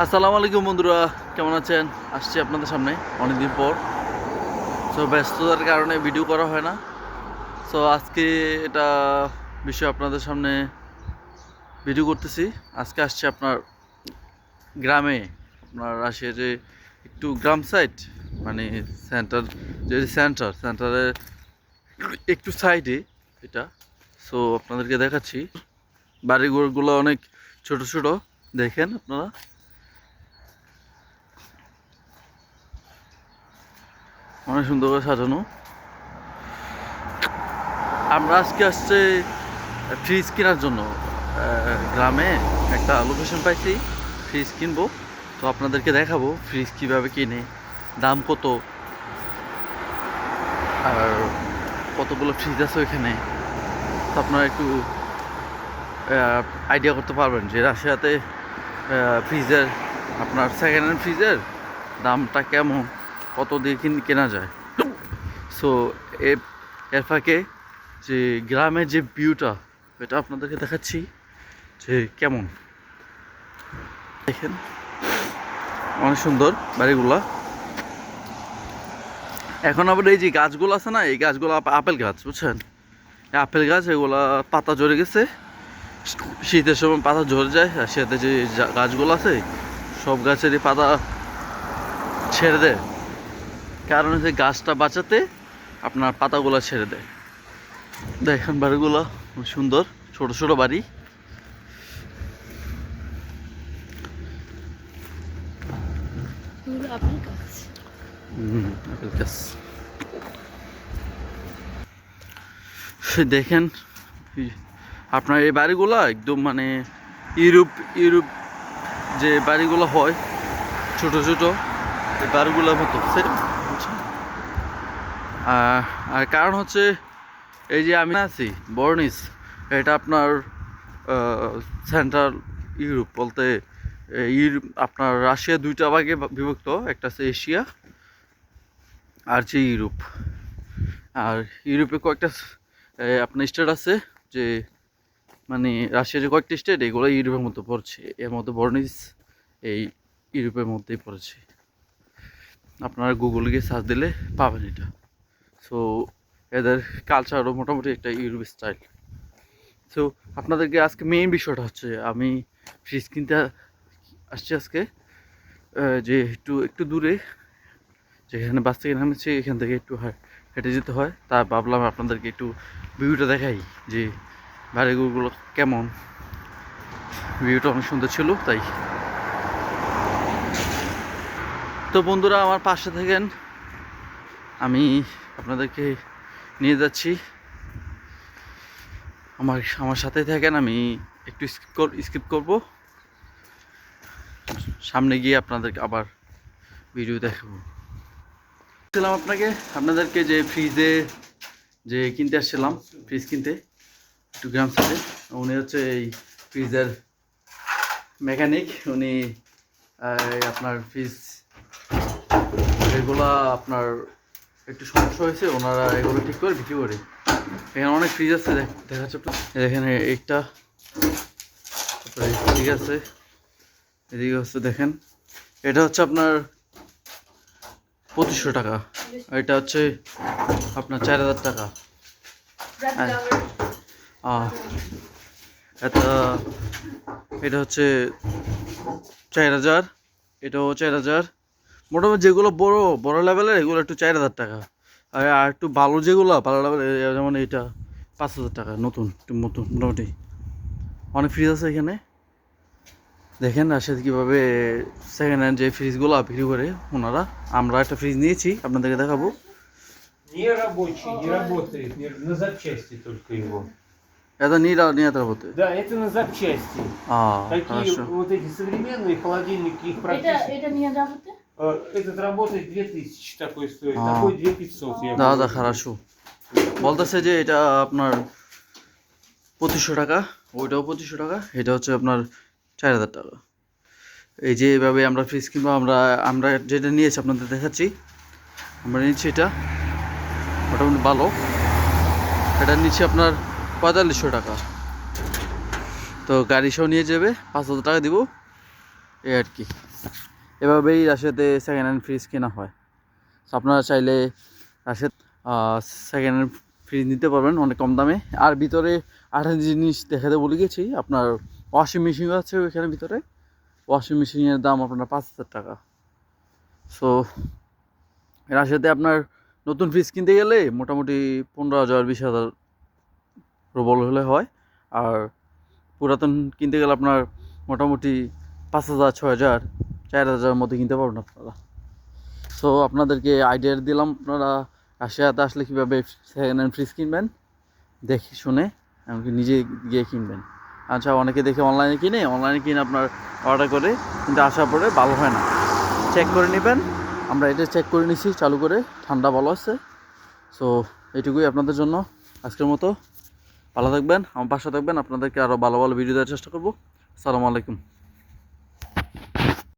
আসসালামু আলাইকুম বন্ধুরা, কেমন আছেন? আসছি আপনাদের সামনে অনেকদিন পর। সো ব্যস্ততার কারণে ভিডিও করা হয় না। সো আজকে এটা বিষয় আপনাদের সামনে ভিডিও করতেছি। আজকে আসছে আপনার গ্রামে, আপনার আসে যে একটু গ্রাম সাইড মানে সেন্টার যে সেন্টার সেন্টারের একটু সাইডে এটা। সো আপনাদেরকে দেখাচ্ছি। বাড়িঘরগুলো অনেক ছোট ছোট, দেখেন আপনারা। অনেক সুন্দর করে সাজানো। আমরা আজকে আসছে ফ্রিজ কেনার জন্য। গ্রামে একটা লোকেশন পাইছি ফ্রিজ কিনবো। তো আপনাদেরকে দেখাবো ফ্রিজ কীভাবে কিনে, দাম কত, আর কতগুলো ফ্রিজ আছে ওইখানে। তো আপনারা একটু আইডিয়া করতে পারবেন যে রাশিয়াতে ফ্রিজের আপনার সেকেন্ড হ্যান্ড ফ্রিজের দামটা কেমন। কত দিয়ে কিন যায়। সো এর ফাঁকে যে গ্রামের যে ভিউটা এটা আপনাদেরকে দেখাচ্ছি যে কেমন। দেখেন, অনেক সুন্দর বাড়িগুলা। এখন আবার এই যে গাছগুলো আছে না, এই গাছগুলো আপ- আপেল গাছ, বুঝছেন? আপেল গাছ, এগুলা পাতা ঝরে গেছে। শীতের সময় পাতা ঝরে যায়, আর সাথে যে গাছগুলো আছে, সব গাছেরই পাতা ছেড়ে দেয়। কারণ হচ্ছে গাছটা বাঁচাতে আপনার পাতাগুলো ছেড়ে দেয়। দেখেন বাড়িগুলো সুন্দর ছোট ছোট বাড়ি। দেখেন আপনার এই বাড়িগুলো একদম মানে ইউরোপ ইউরোপ যে বাড়িগুলো হয় ছোট ছোট এই বাড়িগুলোর মতো। সেরকম? আর কারণ হচ্ছে এই যে আমি আছি, বর্নিস, এটা আপনার সেন্ট্রাল ইউরোপ বলতে ইউরোপ আপনার রাশিয়া দুইটা ভাগে বিভক্ত, একটা আছে এশিয়া, আর যে ইউরোপ। আর ইউরোপে কয়েকটা আপনার স্টেট আছে যে মানে রাশিয়ার যে কয়েকটা স্টেট এগুলো ইউরোপের মধ্যে পড়ছে। এর মধ্যে বর্নিস এই ইউরোপের মধ্যেই পড়েছে। আপনারা গুগল গিয়ে সার্চ দিলে পাবেন এটা। সো এদের কালচারও মোটামুটি একটা ইউরোপ স্টাইল সো আপনাদেরকে আজকে মেইন বিষয়টা হচ্ছে, আমি ফ্রিজ কিনতে আসছি আজকে যে একটু একটু দূরে, যেখানে বাস থেকে নামেছি এখান থেকে একটু হেঁটে যেতে হয়। তা ভাবলাম আপনাদেরকে একটু ভিউটা দেখাই যে বাড়িগুলো কেমন। ভিউটা অনেক সুন্দর ছিল, তাই। তো বন্ধুরা, আমার পাশে থাকেন আমি আপনাদেরকে নিয়ে যাচ্ছি। আমার আমার সাথে থাকেন, আমি একটু স্কিপ কর, স্কিপ করব। সামনে গিয়ে আপনাদেরকে আবার ভিডিও দেখাবো। ছিলাম আপনাকে, আপনাদেরকে যে ফ্রিজে যে কিনতে আসছিলাম ফ্রিজ কিনতে, একটু গ্রাম সাইডে উনি হচ্ছে এই ফ্রিজের মেকানিক উনি আপনার ফ্রিজ এগুলা আপনার একটু সমস্যা হয়েছে ওনারা এগুলো ঠিক করে বিক্রি করে। এখানে অনেক ফ্রিজ আছে দেখ- দেখাচ্ছে এখানে এইটা তারপরে ঠিক আছে এদিকে হচ্ছে দেখেন এটা হচ্ছে আপনার পঁচিশশো টাকা। এটা হচ্ছে আপনার চার হাজার টাকা। আহ, এটা এটা হচ্ছে চার হাজার এটাও চার হাজার। মোটামুটি যেগুলো বড় বড় লেভেলের এগুলো একটু চার হাজার টাকা আর আর একটু ভালো যেগুলো ভালো লেভেলের যেমন এটা পাঁচ হাজার টাকা নতুন একটু নতুন মোটামুটি অনেক ফ্রিজ আছে এখানে দেখেন রাশিয়াতে কীভাবে সেকেন্ড হ্যান্ড যে ফ্রিজগুলো বিক্রি করে ওনারা আমরা একটা ফ্রিজ নিয়েছি আপনাদেরকে দেখাবো Не рабочий, не работает, не- на запчасти только его. এটা নিয়ে নিয়ে работает Да, это на запчасти. а Такие хорошо вот эти современные холодильники, их এটা практически... এটা নিয়ে যাবতে Э, Этот работает 2000 такой стоит, А. такой 2500 я দা буду. দা хорошо বলতেছে যে এটা আপনার পঁচিশশো টাকা ওইটাও পঁচিশশো টাকা এটা হচ্ছে আপনার চার হাজার টাকা এই যে এইভাবে আমরা ফ্রিজ কিনবো আমরা আমরা যেটা নিয়েছি আপনাদের দেখাচ্ছি আমরা নিচ্ছি এটা মোটামুটি ভালো এটা নিচ্ছি আপনার পঁয়তাল্লিশশো টাকা তো গাড়ি সহ নিয়ে যাবে পাঁচ হাজার টাকা দিব এই আর কি এভাবেই রাশিয়াতে সেকেন্ড হ্যান্ড ফ্রিজ কেনা হয়। তো আপনারা চাইলে রাশিয়াত সেকেন্ড হ্যান্ড ফ্রিজ নিতে পারবেন অনেক কম দামে। আর ভিতরে আরেকটা জিনিস দেখাতে বলে গেছি, আপনার ওয়াশিং মেশিন আছে ওইখানে ভিতরে। ওয়াশিং মেশিনের দাম আপনার পাঁচ হাজার টাকা। সো রাশিয়াতে আপনার নতুন ফ্রিজ কিনতে গেলে মোটামুটি পনেরো হাজার, বিশ হাজার রুবল হলে হয়। আর পুরাতন কিনতে গেলে আপনার মোটামুটি পাঁচ হাজার ছ হাজার চার হাজারের মধ্যে কিনতে পারবেন আপনারা। সো আপনাদেরকে আইডিয়া দিলাম, আপনারা রাশিয়াতে আসলে কীভাবে সেকেন্ড হ্যান্ড ফ্রিজ কিনবেন, দেখে শুনে এমনকি নিজে গিয়ে কিনবেন। আচ্ছা অনেকে দেখে অনলাইনে কিনে অনলাইনে কিনে আপনার অর্ডার করে, কিন্তু আসার পরে ভালো হয় না। চেক করে নেবেন, আমরা এটা চেক করে নিছি, চালু করে, ঠান্ডা ভালো আছে। সো এটুকুই আপনাদের জন্য আজকের মতো। ভালো থাকবেন, আমার পাশে থাকবেন, আপনাদেরকে আরও ভালো ভালো ভিডিও দেওয়ার চেষ্টা করব। আসসালামু আলাইকুম।